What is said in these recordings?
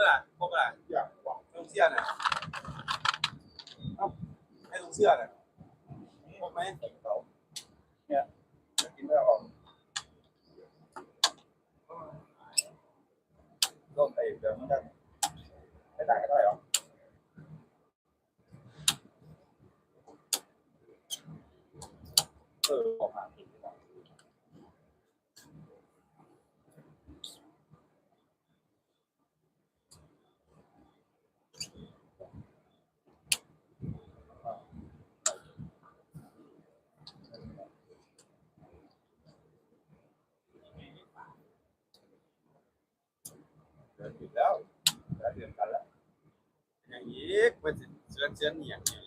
มื่อไหร่ครบเมื่อไหร่อยากหวังตรงเสื้อน่ะเอ้าให้ตรงเสื้อน่ะครบไหมเขาเนี่ยจะกินไม่ออกต้มไปเดี๋ยวมันจะไม่ต่างกันเท่าไหร่หรอกเออออกมากินดีกว่า เดือนผิดแล้วแล้วเดือนกันแล้ว อย่างนี้มันสิเชือนเชือนอหย่างนี้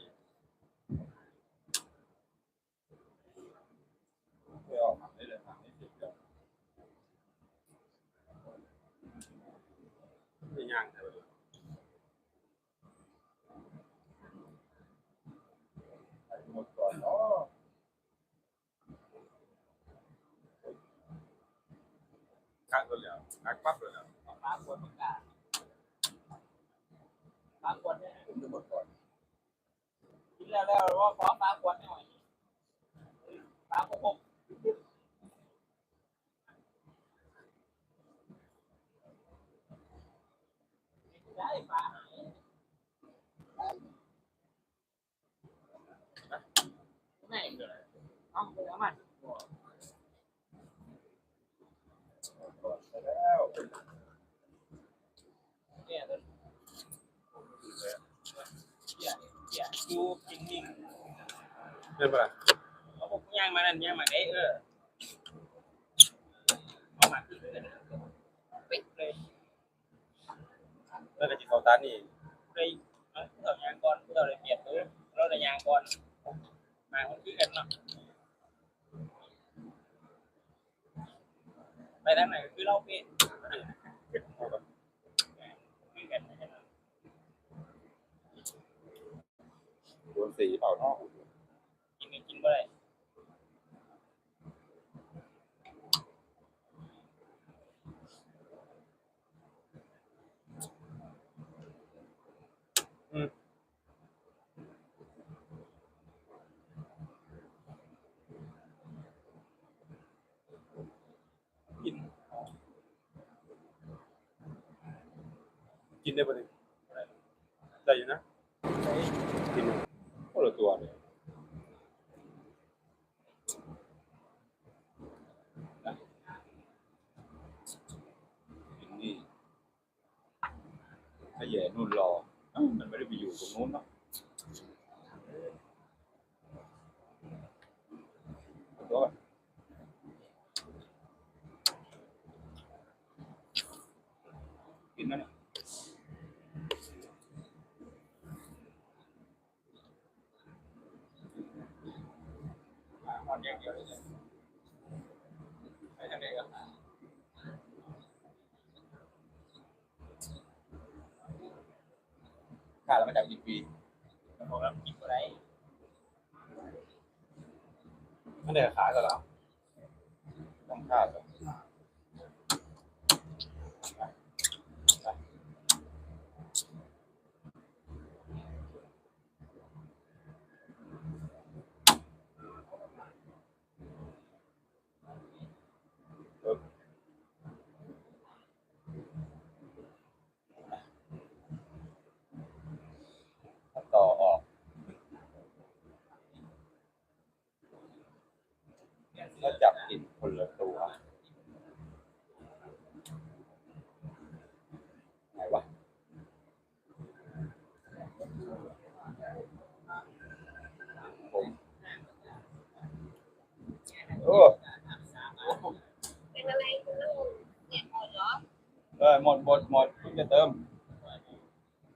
เพื่อออกมาได้เลยทางนี้สิเดี๋ยวไม่ย่างเลยให้หมดก่อนเนาะคักเลยแล้วคักปั๊บเลยแล้ว ปลาขวดประกาศปลาขวดเนี่ย ผมจะหมดก่อน กินแล้วแล้วว่าขอปลาขวนหน่อยปลาหกหกได้ปลาหายไม่เอาไปเอามัน ก่อนไปแล้ว เนี่ยเลยเนี่ย เนี่ยดูจริงจริงเป็นปะล่ะเขาบอกย่างมานั่นย่างมาได้เออเอามาขึ้นเลยปิดเลยแล้วก็จิตเขาตานี่เลยเรายางก่อนเราเลยเปลี่ยนตัวเราเลยยางก่อนมาคนคือกันเนาะไปทางไหนคือเราเป็นคือกัน โด นสีเปล่าเนาะกินกันกินบ่ได้กิน กินได้ปะเนี่ยได้อยู่นะกิน คนละตัวเลยนะกินนี่ถ้าแย่นู่นรอเอ้ามันไม่ได้ไปอยู่ตรงนู้นเนาะขอโทษกินไหมเนี่ย หอนอย่างเดียวเลยไปทางไหนก็ ขาดแล้วมาจากกี่ปีบอกเรากินบ่ได้ไม่ได้ขายกันแล้วต้องขาดเหรอต่อออก ถ้าจับกินคนละตัวไหนวะผมโอ้เป็นอะไรคุณลูกเน็ตหมดเหรอเออหมดหมดหมดเพิ่งจะเติม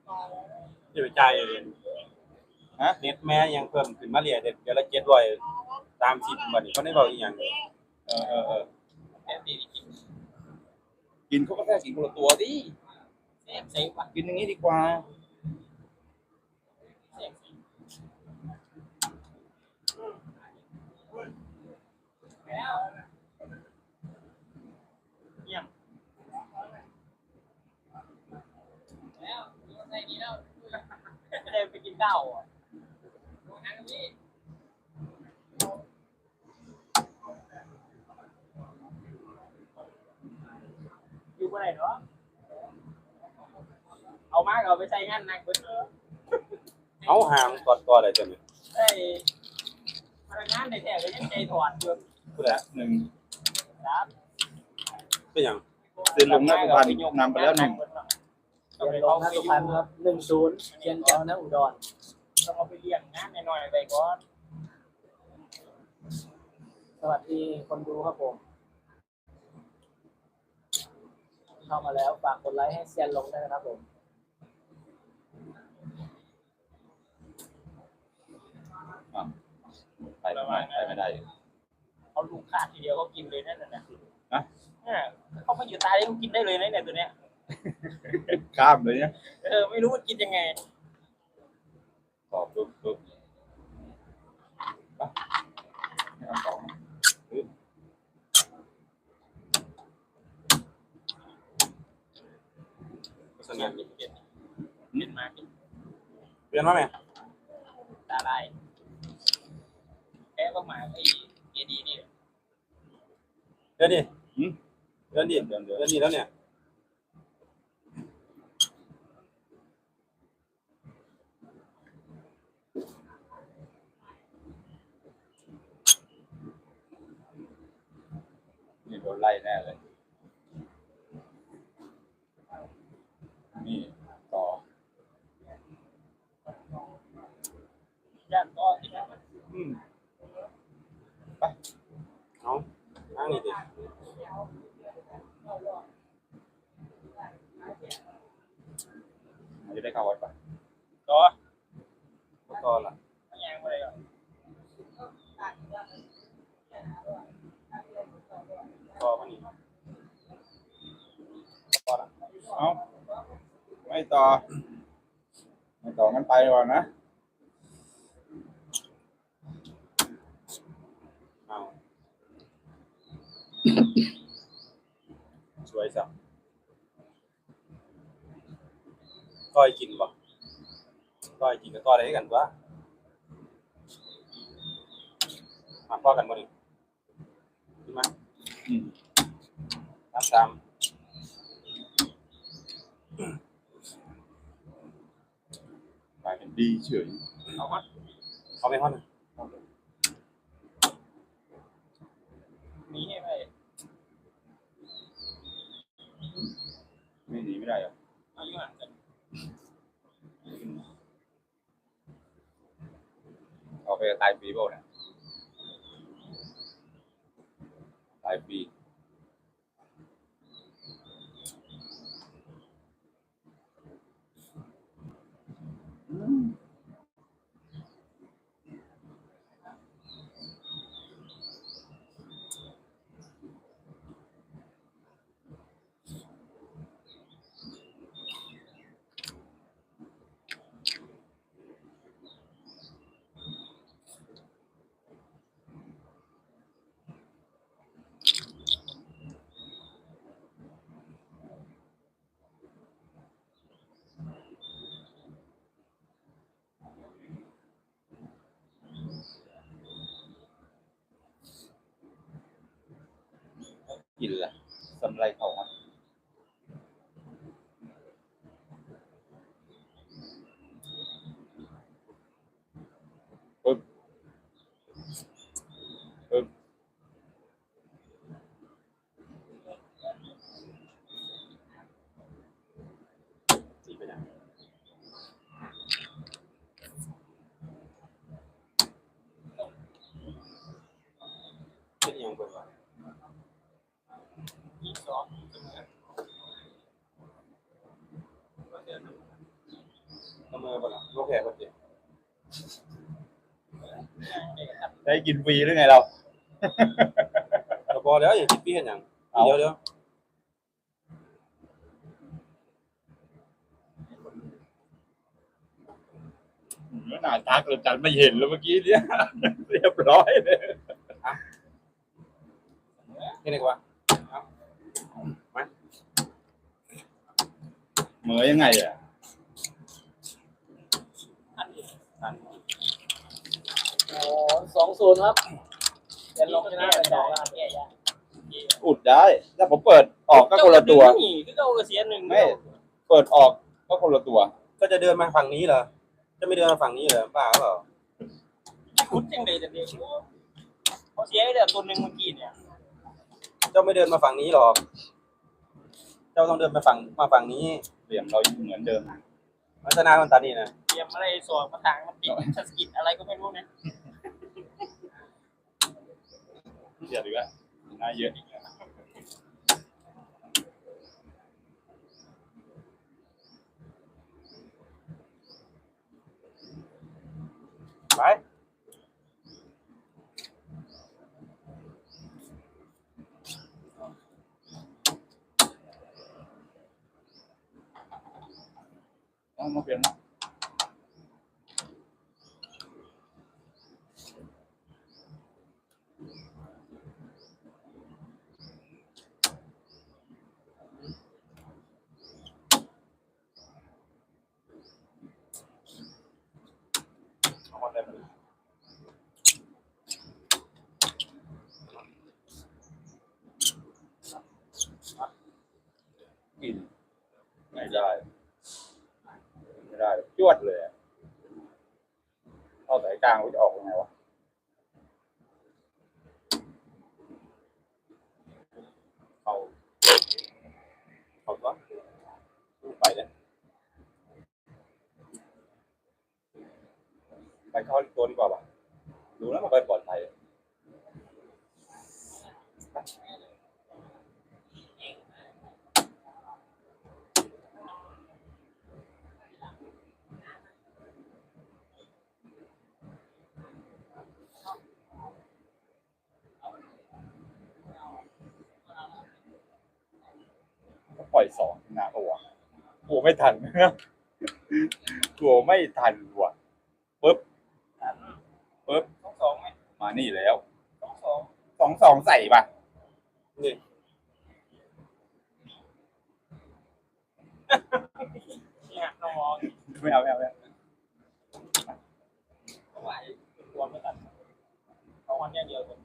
อ๋อจะไปจ่ายเองฮะเน็ตแม่ยังเพิ่มขึ้นมาเรียเด็ดเดือนละเจ็ดร้อย ตามสิบวันนี้เขาได้บอกอีกอย่างเออเออเออแต่ตีกินกินเขาก็แค่กินคนละตัวดิแซ่บกินอย่างนี้ดีกว่าแซ่บใส่แล้วเยี่ยมนี้แล้วไม่ได้ไปกินข้วอะอยู่เมื่อไรนาะเอามากเอาไปกินเอาหาอดกอดอะไรจังเนี่ยไอ้พ นักงานในแถวก็ยังใจถอดอยู่พูดแล้วหนึ่งครับเป็นหยังเดินลงหน้าสุพรรณนำไปแล้วหนึ่งเอาเรีไปยนลเอางไปนักอสุยู่พรรณครับหนึ่งศูนย์เชียนแก้วนะอุดรต้องเอาไปเลี้ยงงานหน่อยๆไปก่อนสวัสดีคนดูครับผม เข้ามาแล้วฝากกดไลค์ให้เซียนลงด้วยนะครับผมไปไม่ได้ไปไม่ได้ เขาลูกค้าทีเดียวเขากินเลยนั่นน่ะฮะ เนี่ยเขามาอยู่ตายเขากินได้เลยนะเนี่ยตัวเนี้ยข้ามเลยเนี่ยเออไม่รู้ว่ากินยังไงตอบปุ๊บปุ๊บไปไม่เอาสอง โฆษณาเปลี่ยนเปลี่ยนเปลี่ยนมากินเปลี่ยนมาไหมตาลายแกก็มาไอ้เอดีนี่เดี๋ยวดิหืมเดี๋ยวดิเดือนเดือนเดี๋ยวดิแล้วเนี่ยนี่โดนไล่แน่เลย นี่ต่อ ญาติก็ที่นั่น อืม เอาทางนี้ดิ จะได้เข้าวัดปะ ก็ ต่อละ ยังไม่ได้หรอก ต่อมานี่ต่อละ เอ้าไม่ต่อ ไม่ต่องั้นไป ก่อนนะเอาสวยจังก้อยกินบ่ก้อยกินกับก้อยอะไรกันวะมาพ่อกันบ่นี่ขึ้นมาอืมตามตาม กลายเป็นดีเฉยเอามาเขาไม่ห้อนง มีให้ไป ไม่หนีไม่ได้หรอ กเอาอยู่ห่างกันล่ะสำไรเขาอะปึ๊บปึ๊บ สีไปยังเป็นยังเปิดวะ อีกสอง ทำมือบ่ล่ะโลกแก่บ่ดิ เด็กครับ ได้กินฟรีหรือไงเราก็พอแล้วอย่าคิดพี่เห็นหยังเอา เดี๋ยวเดี๋ยวหน้าตาเกิดจันไม่เห็นแล้วเมื่อกี้เนี่ย เรียบร้อยเลยเห็นไหมวะเหมือยังไงอะ โอ้สองศูนย์ครับเซียนลงชนะไปสองแล้วครับเนี่ยยากอุดได้ถ้าผมเปิดออกก็คนละตัว นี่คือเอาเสียหนึ่งไม่ เปิดออกก็คนละตัว ก็จะเดินมาฝั่งนี้เหรอ จะไม่เดินมาฝั่งนี้เหรอบ้าเปล่าคุดจังเลยแต่เด็กเขาเสียไปเดือตัวหนึ่งเมื่อกี้เนี่ยเจ้าไม่เดินมาฝั่งนี้หรอก เจ้าต้องเดินมาฝั่งมาฝั่งนี้เหลี่ยมเราเหมือนเดิมลักษณะมันตานี่นะ เตรียมอะไรสอบมาทางมันติดสกิดอะไรก็ไม่รู้นะเดี๋ยวดีกว่าหน้าเยอะอีกแล้วไปเอามาเปลี่ยนเอาคนเดินมา กินไม่ได้ ยวดเลย เข้าสายกลางมันจะออกยังไงวะ เขาเขาก็ไปเลย ไปเข้าตัวดีกว่าป่ะดูแล้วมันก็ปลอดภัย ปล่อยสองข้างหน้าก็วะกลัวไม่ทันกลัวไม่ทันว่ะปึ๊บปึ๊บต้องสองไหมมานี่แล้วต้องสองสองสองใส่ป่ะนี่นี่หักน้องมองไม่เอาไม่เอาไม่เอาเอาไหวตัวไม่ตัดเอาวันอย่างเดียวเลย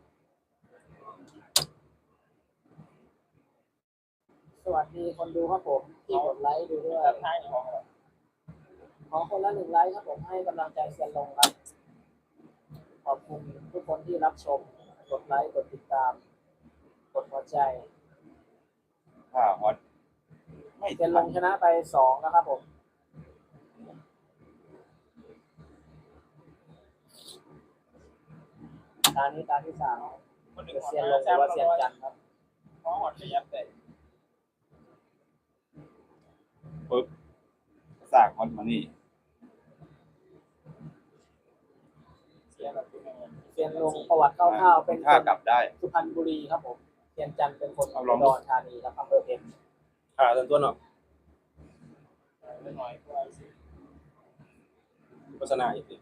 สวัสดีคนดูครับผมที่กดไลค์ดูด้วยตัดท้ายในห้องเราขอคนละหนึ่งไลค์ครับผมให้กำลังใจเซียนลงครับ ขอบคุณทุกคนที่รับชม กดไลค์ กดติดตาม กดหัวใจผ้าฮอตไม่เซียนลงชนะไปสองนะครับผม ตานี้ตาที่สามคนหนึ่งจะเซียนลงหรือว่าเซียนจันทร์ครับห้องหอดขยับแต่ปึ๊บ สากฮอตมานี่เสียแบบเป็นยังไงเซียนลงประวัติคร่าวๆเป็นคท่านกลับได้ สุพรรณบุรีครับผมเซียนจันทร์เป็นคนเอาลอุองดรธานีครับอำเภอเพชรขาตัวตัวเนาะไม่น้อยกว่าสิโฆษณาอีกที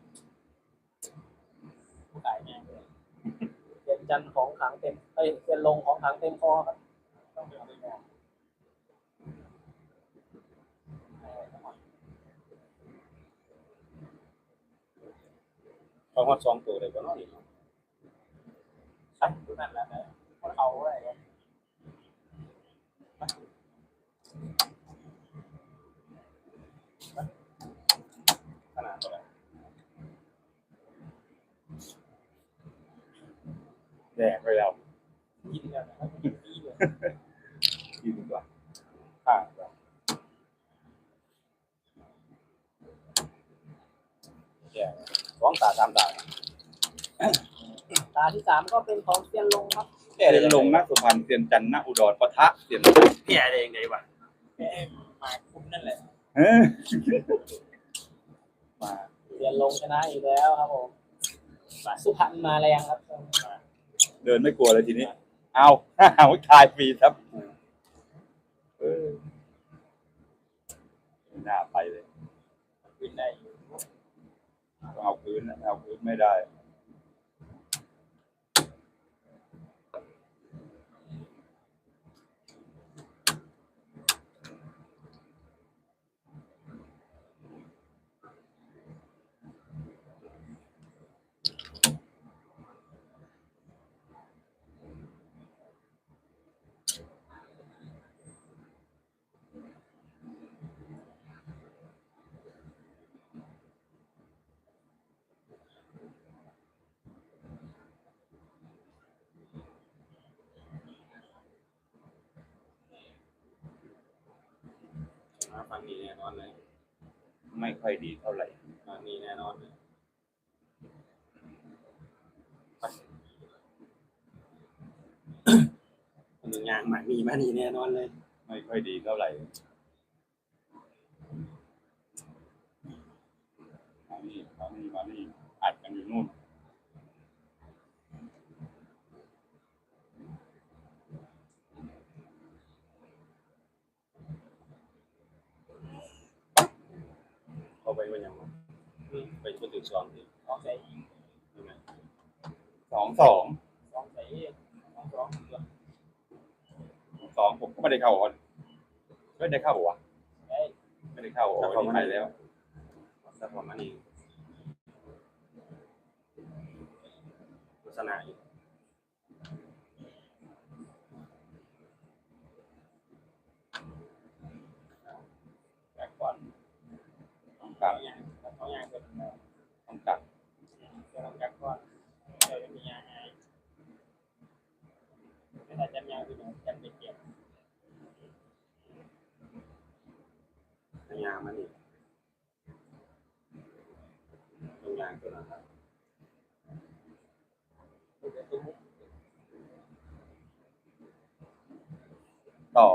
ขายเนี่ยเซียนจันทร์ของขังเต็มเอ้ยเซียนลงของขังเต็มคอครับต้องเดินไปมอง เขาฮอดสองตัวเลยก็น้อยใช่ทุกนั่นแหละนะคนเอาอะไรกันขนาดตัวไหนแดกไปแล้ว กินกันนะครับกินดีเลย กินดีกว่า ขาแย่สอง ตาสามตาตาที่สามก็เป็นของเซียนลงครับแย่เซีเลยยนลงนะสุพรรณเซียนจันทร์นะอุดรปะทะเซียนแย่เลยยังไงวะแค่มาคุ้มนั่นแหละเอ้ยมาเซียนลงชนะอีกแล้วครับผมสุพรรณมาแรงครับ เดินไม่กลัวเลยทีนี้ เอาเอาทายฟรีครับเออไม่น่าไปเลย ขึ้นได้อยู่ ต้อง เอาพื้นเอาพื้นไม่ได้ มาฟังนี้แน่นอนเลยไม่ค่อยดีเท่าไหร่ฟังนี้แน่นอนเลยคนหนึ่งยางหมายมีมานี่แน่นอนเลย ไม่ค่อยดีเท่าไหร่มานี่มานี่มานี่อัดกันอยู่นู่น เอาไปวันยังวะอืมไปจนถึงสองทีสองใส่ใช่ไหมสองสองสองใส่สองสองตัวสองผมก็ไม่ได้เข้าอ่อนไม่ได้เข้าหัวะได้ไม่ได้เข้าโอ้ยไปแล้วแต่ผมอันนี้โฆษณาอยู่ แจกก่อน ต้อง กลับเอาอย่างเอาอย่างเป็นต้องกลับจะต้องแจกก่อนเดี๋ยวจะมียาให้ไม่ได้จำยาคือจำไปเก็บในยามันนี่ตรงยางตัวนั้นครับต่อ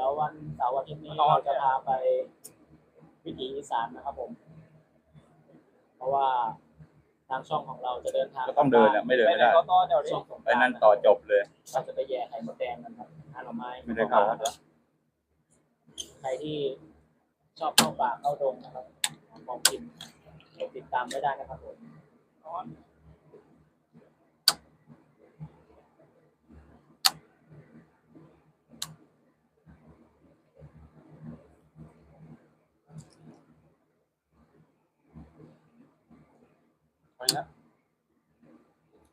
ดี๋ยววันเสาร์อาทิตย์นี้เราจะพาไปวิถีอีสานนะครับผม เพราะว่าทางช่องของเราจะเดินทางก็ต้องเดินอะไม่เดินไปไม่ไหนได้ ก็ต่อเดี๋ยวนี้ช่วงสงกไปรานนั่นต์ต่อจบเลยเราจะไปแย่ไข่มดแดงกันครับหาหน่อไม้ไม่ได้เข้าใครที่ชอบเข้าป่าเข้าดงนะครับของกินติดตามไม่ได้นะครับผม ไปแล้ว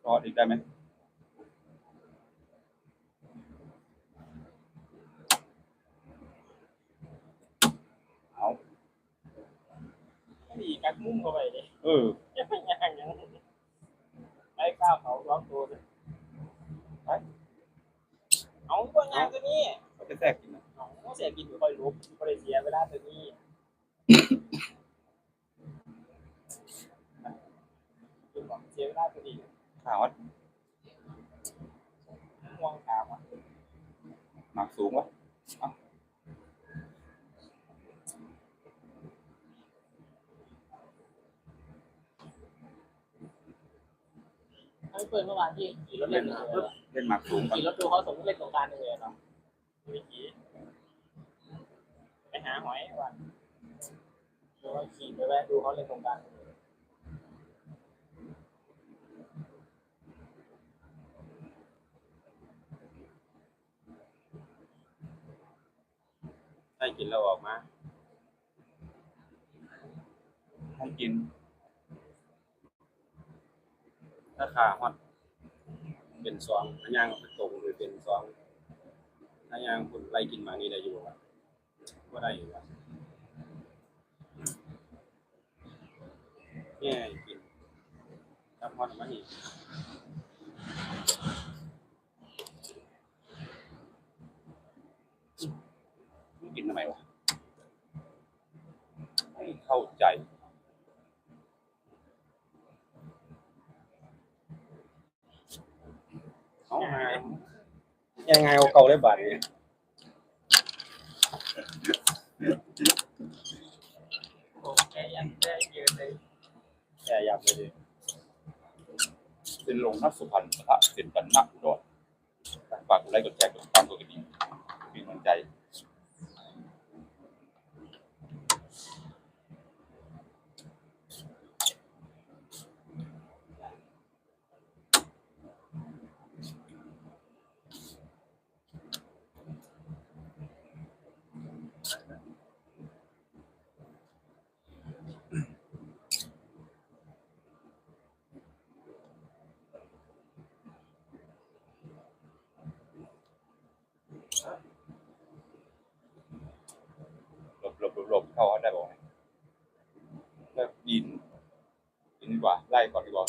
รอดอีกได้ไหมเอามีกัดมุ้งเข้าไปดิเออยังไม่ย่างยังไอ้ก้าวเขาร้องตัวเลยเอาตัวย่างตัวนี้เขาจะแทรกกินนะเอาเสียกินอยู่ค่อยลุกไม่ได้เสียเวลาตัวนี้คือบอกเสียเวลาตัวนี้ข้าวอะม่วงขาวอะหนักสูงวะให้เปิดเมื่อวานที่ขี่รถเล่เล่นนเลยเล่นหมักสูงก่อนขี่รถดูเขาสมมติเล่นสงกรารเลยเนาะวิธีไปหาหอยวันหรือว่าขี่ไปแวะดูเขาเล่นสงกราร ให้กินแล้วออกมา ให้กินถ้าขาฮอดเป็นซองถ้ายางเป็นตรงหรือเป็นซองถ้ายางคุณไล่กินมานี่ได้อยู่วะก็ได้อยู่วะเนี่กินถ้าฮอดมานี่ไม่กินทำไมวะไม่ เข้าใจ เอาหายังไงเอาเก่าได้บาทเนี่ยโอ้แกยังได้ยืนเลยแย่ยับเลยดิเป็นลงนักสุพรรณพระเป็นกันนักอุดรฝากกดไลค์กดแชร์กดติดตามกดกระดิ่งเป็นกำลังใจ หลบหลบหลบหลบ เข้าเขาได้บอกไหมเลิกยินยินดีกว่าไล่ก่อนดีกว่า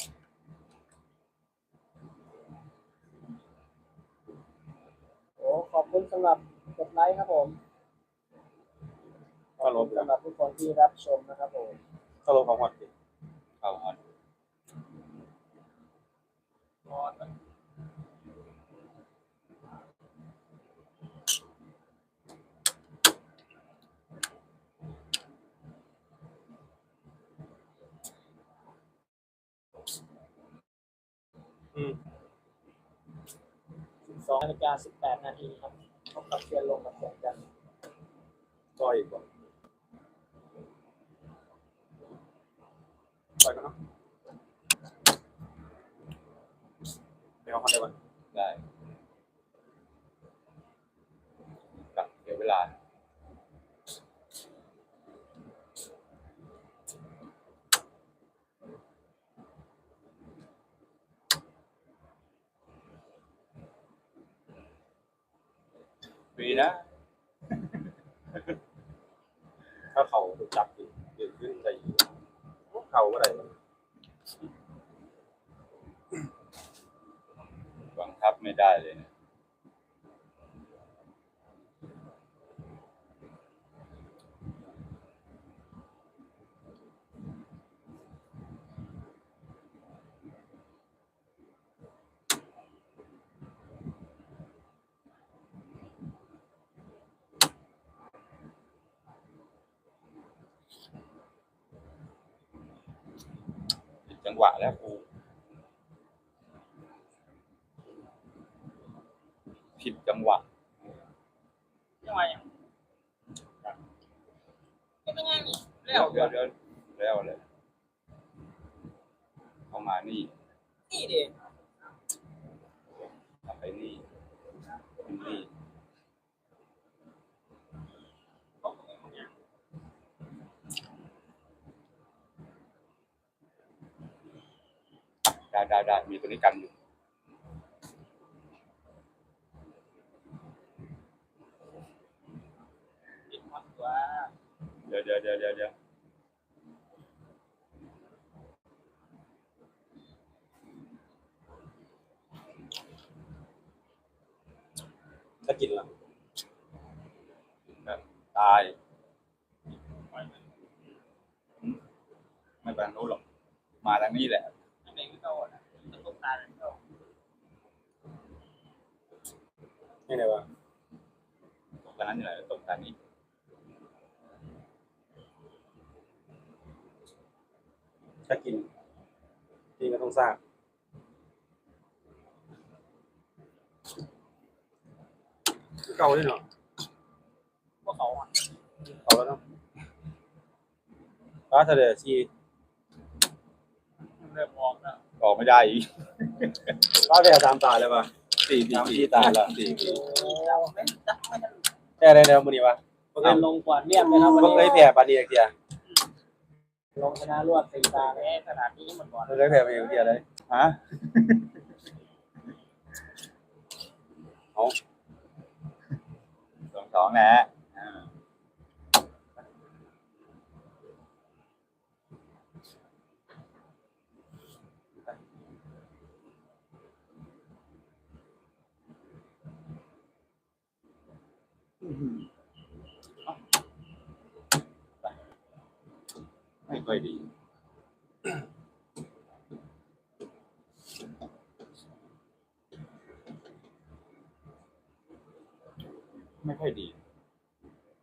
โอ้ขอบคุณสำหรับกดไลค์ครับผมก็ลบสำหรับทุกคนที่รับชมนะครับผมก็ลบของหมดดิเข้าฮอตพอด สองนาฬิกาสิบแปดนาทีครับพบกับเซียนลงกับเซียนกันก็อีกก่อนไปกันเนาะเดี๋ยวเขาได้วันได้กลับเดี๋ยวเวลา ปีนะถ้าเขาถูกจับอยู่ยืนขึ้นใจอยู่เขาเมื่อไหร่มันบังคับไม่ได้เลยนะ ผิด จังหวะแล้วกูผิดจังหวะยังไงอะเป็นยังไงนี่แล้เดี๋ยววเดี๋ยวเดี๋ยวแล้วเลยเข้ามานี่ นี่ดิทำไปนี่นี่ ได้ได้ได้มีตัวนี้กันอยู่ติดมันตัวเดี๋ยวเดี๋ยวเดี๋ยวเดี๋ยวเดี๋ยวถ้ากินแล้วตายไม่ไปทางโน้นหรอกมาทางนี้แหละ ยังไงก็โดนอะจะตกตาเลยก็ไม่ไงวะตรงนั้นนี่แหละตรงทางนี้ถ้ากินกินก็ต้องสร้างเก่าเลยเนาะพวกเขาอะเก่าแล้วเนาะฟ้าทะเลชีเริ่มออกแล้ว ออกไม่ได้อีกฟ้าแผ่ตามตาเลยป่ะสี่สี่ตามสี่ที่ตาแล้วสี่สี่เราไม่จับไม่ทันแค่อะไรเดียวมือนี้วะเซียนลงกว่าเรียบเลยครับวันเพิ่งเคนี้ยแผ่ปานีเกียร์ลงชนะรวดสี่ตาแพ้ขนาดนี้เหมือนก่อนเพิ่งเคยแผ่ไปเกียร์เลยฮะเอาสองสองนะอ่า ไม่ค่อยดี ไม่ค่อยดี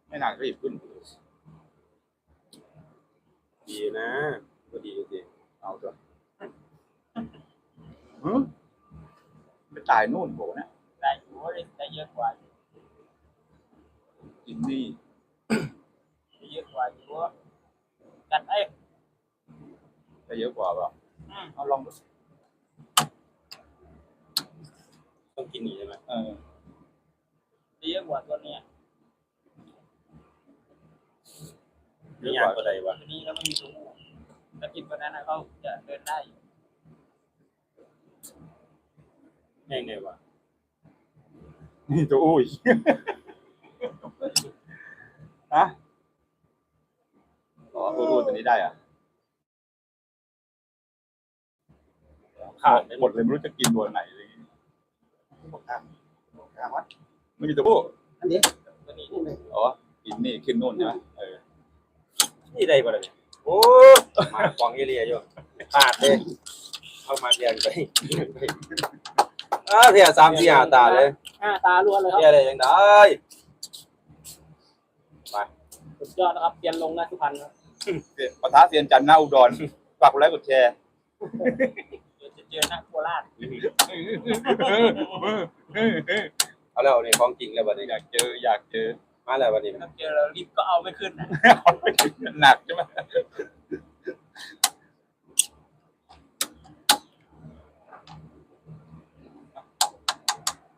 ไม่นานก็หยิบขึ้น ดีนะก็ดีจริงเอาเถอะหึไปตายนู่นโหนะ ได้อยู่ได้เยอะกว่า อินนี่ได้เยอะกว่าอยู่กันเอ้ยได้เยอะกว่าเปล่าอืมเอาลองดูๆต้องกินนี่ใช่ไหมเออได้เยอะกว่าตัวเนี้ยมีอย่างก็ได้วะตัวนี้แล้วไม่มีตัวงูถ้ากินตัวนั้นนะเขาจะเดินได้แห้งไงวะนี่ตัวอุ้ย ฮะอ๋อตัวอุ้ยตัวนี้ได้อะขาดหมดเลยไม่รู้จะกินตัวไหนเลยหมดทางทางวะไม่มีตัวผู้อันนี้ตกินนี่ขึ้นนู่นใช่ไหมเออนี่ได้บ่ล่ะเนี่ยโอ้มาฟองเอเลียอยู่ขาดเลยเอามาเรียนไปอ้าเทียสามสี่ห้าตาเลยห้าตาล้วนเลยครับเทียอะไรยังได้ สุดยอดนะครับเซียนลงนะสุพรรณครับปะทะเซียนจันทร์หน้าอุดรฝากกดไลค์กดแชร์เดี๋ยวจะเจอนักโคราชเอาแล้วนี่ของจริงแล้วบัดนี้อยากเจออยากเจอมาแล้วบัดนี้ถ้าเจอเรารีบก็เอาไม่ขึ้นนะหนักใช่ไหม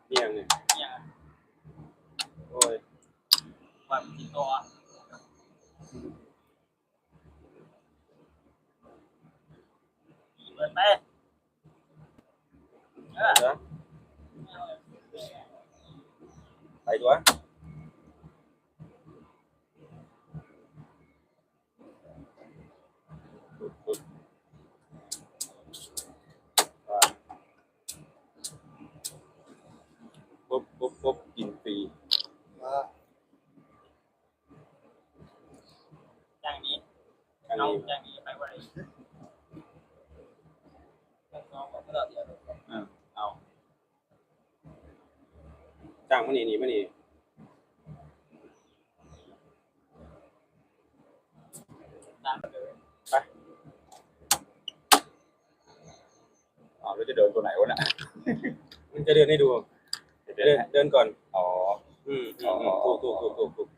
เนี่ยนี่ เนี่ย โอ้ย ความติดตัวเปิดไปเออ เดี๋ยวไปตัวปุ๊บปุ๊บปุ๊บกินฟรี จ้างนี้ อันน้องนี้จ้างนี้ไปวันไหนน้องบอกก็ต่อเดียวเอาจ้างมันนี่นี่มันนี่ตามเลยเอาแล้วจะเดินตัวไหนวะน่ะมันจะเดินให้ดู เดิเดินนเดินก่อน อ๋ออืมอืมอืมถูกถูกถูกถูกถูก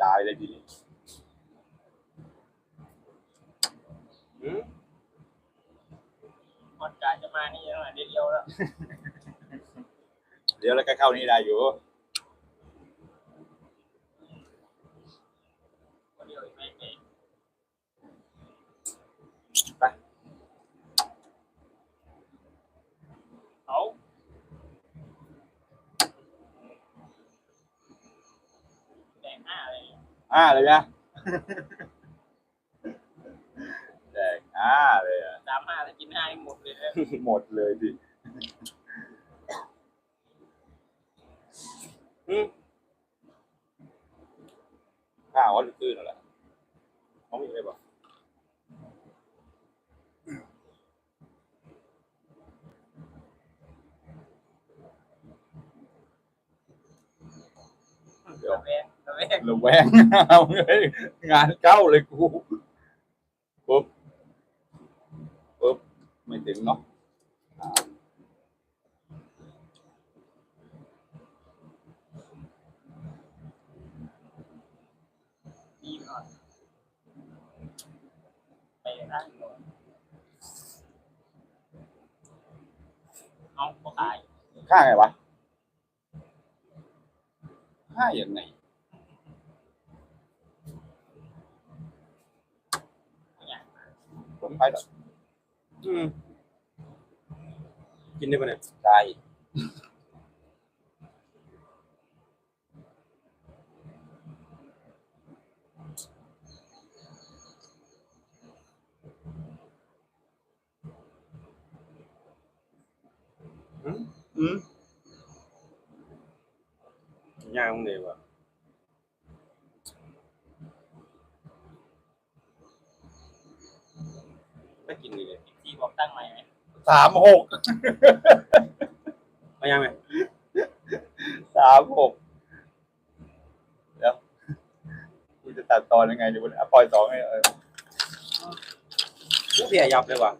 ถูกแล้วกินกระจายเลยทีนี้อืมก่อนการจะมานี่ยังไงเดียวแล้ว เดี๋ยวแล้วก็เข้านี่ได้อยู่ คนเดียวไม่ไม่ ไป เอาแดงห้าเลย อ่าเลยนะแดกอ่าเลยอะสามห้าถ้ากินห้านี่หมดเลยนะหมดเลยดิอืมข้าวว่าตื้นๆนั่นแหละเขามีอะไรบ้างเดี๋ยวระแวงระแวงระแวงเอาเลยงานเข้าเลยกูปุ๊บปุ๊บไม่ถึงเนาะดีก่อนไปร้านก่อนเอาก็ขายค่าไงวะค่ายังไงอย่าง ผมไปแบบอืมกินได้ปะเนี่ย ได้ อืม อืม ย่างมึงเลยวะไม่กินดีเลย ที่บอกตั้งใหม่ไหม สามหกเอาย่างไหมสามหกเดี๋ยวกูจะตัดตอนยังไงดีวะเนี่ยอะปล่อยสองให้เออลูกเสียยับเลยว่ะ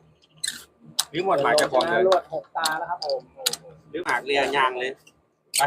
หรือหมดหมากจะกองชเลนะยรวดหกตาแล้วครับผมหรือหมากเรียยางเลย ไป